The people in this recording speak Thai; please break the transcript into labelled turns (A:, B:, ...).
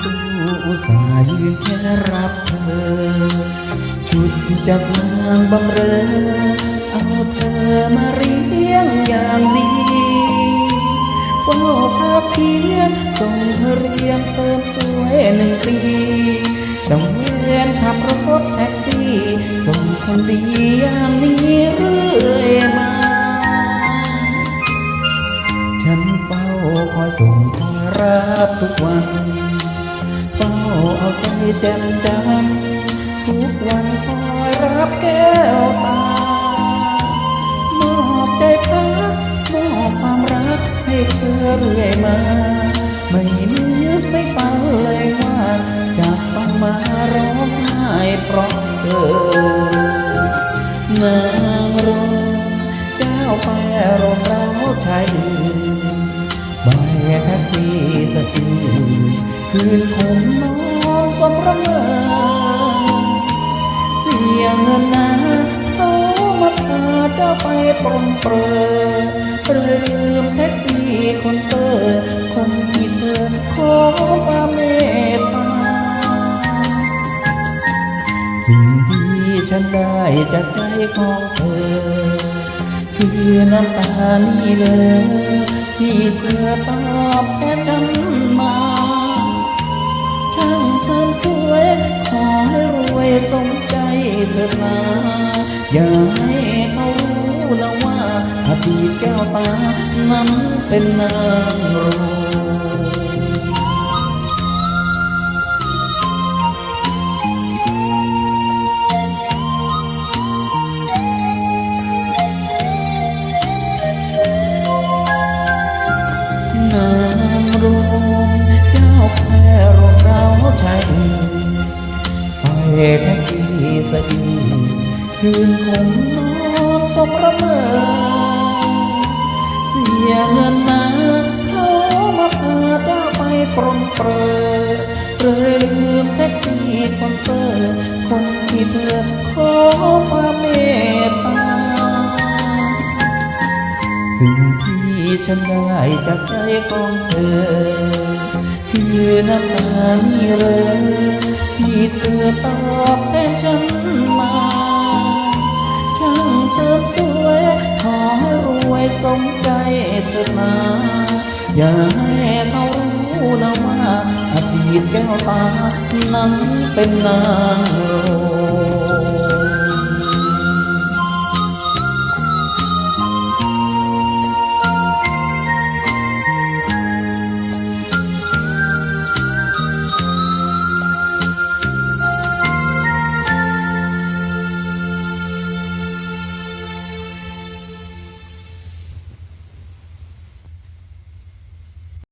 A: สู้สายยืนแค่รับเธอ ชุดจากนางบำเรอ เอาเธอมาเรียงอย่างดีว่าภาพเพียงส่งเธอเรียนเสริมสวยหนึ่งปีต้องเวียนขับรถแท็กซี่ ส่งคนดีอย่างนี้ คอยส่งคอยรับทุกวันเฝ้าเอาใจแจ่มจันทุกวันคอยรับแก้วตามอบใจพักมอบความรักให้เธอเรื่อยมา ไม่นึกไม่ฝันเลยว่าจะต้องมาร้องไห้เพราะเธอนา คืนคงน้องก็ประเมินเสียเงินนะเขามาพาเจ้าไปปรนเปรอลืมแท็กซี่คนเซอร์คนที่เธอขอความเมตตาสิ่งที่ฉันได้จากใจของเธอ คือน้ำตานี่เลยที่เธอตอบแค่ฉันมา สมใจเถิดนาอย่าให้เขารู้นะว่าอาชีแก้วตานั้นเป็นนางรมนางรมเจ้าแพ้รมเราชา ยอื่นไปแท็กซี่สะอีคืนคงนอนตกระเมอเสียเงินนะเขามาพาเจ้าไปปรนเปรอเลยลืมแท็กซี่คอนเสิร์ตคนที่เธอขอความเมตตาสิ่งที่ฉันได้จากใจของเธอ คือน้ำตานี่เลย อตอบแทนฉันมาช่างเสริมสวยขอให้รวยสมใจเถิดนาอย่าให้เขารู้นะว่าอดีตแก้วตานั้นเป็นนางรม